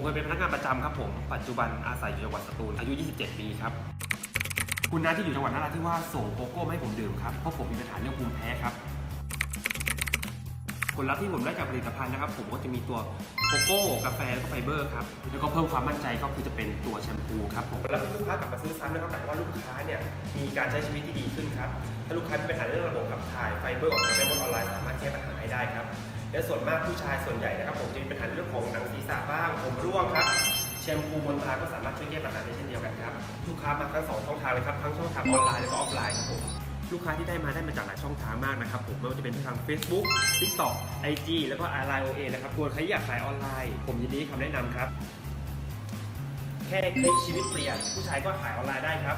ผมเคยเป็นพนักงานประจำครับผม ปัจจุบันอาศัยอยู่จังหวัดสตูล อายุ 27 ปีครับ คุณน้าที่อยู่จังหวัดนราธิวาสส่งโกโก้มาให้ผมดื่มครับ เพราะผมมีปัญหาเรื่องภูมิแพ้ครับ ผลลัพธ์ที่ผมได้จากผลิตภัณฑ์นะครับ ผมก็จะมีตัวโกโก้กาแฟแล้วก็ไฟเบอร์ครับ แล้วก็เพิ่มความมั่นใจก็คือจะเป็นตัวแชมพูครับผมแล้วลูกค้ากลับมาซื้อซ้ำนะครับหมายความว่าลูกค้าเนี่ยมีการใช้ชีวิตที่ดีขึ้นครับ ถ้าลูกค้ามีปัญหาเรื่องระบบขับถ่ายไฟเบอร์ออกมาในบนออนไลน์สามารถแก้ปัญหาให้ได้ครับ และส่วนมากผู้ชายส่วนใหญ่นะครับผมจะมีปัญหาเรื่อง มพูมนทาก็สามารถช่วยแก้ปัญหาได้เช่นเดียวกันครับ ลูกค้ามาทั้งสองช่องทางเลยครับ ทั้งช่องทางออนไลน์และก็ออฟไลน์ครับผมลูกค้าที่ได้มาได้มาจากหลายช่องทางมากนะครับผมไม่ว่าจะเป็นทาง Facebook TikTok IG แล้วก็ Line OA นะครับส่วนใครอยากขายออนไลน์ ผมยินดีคำแนะนำครับ แค่คลิกชีวิตเปลี่ยนผู้ชายก็ขายออนไลน์ได้ครับ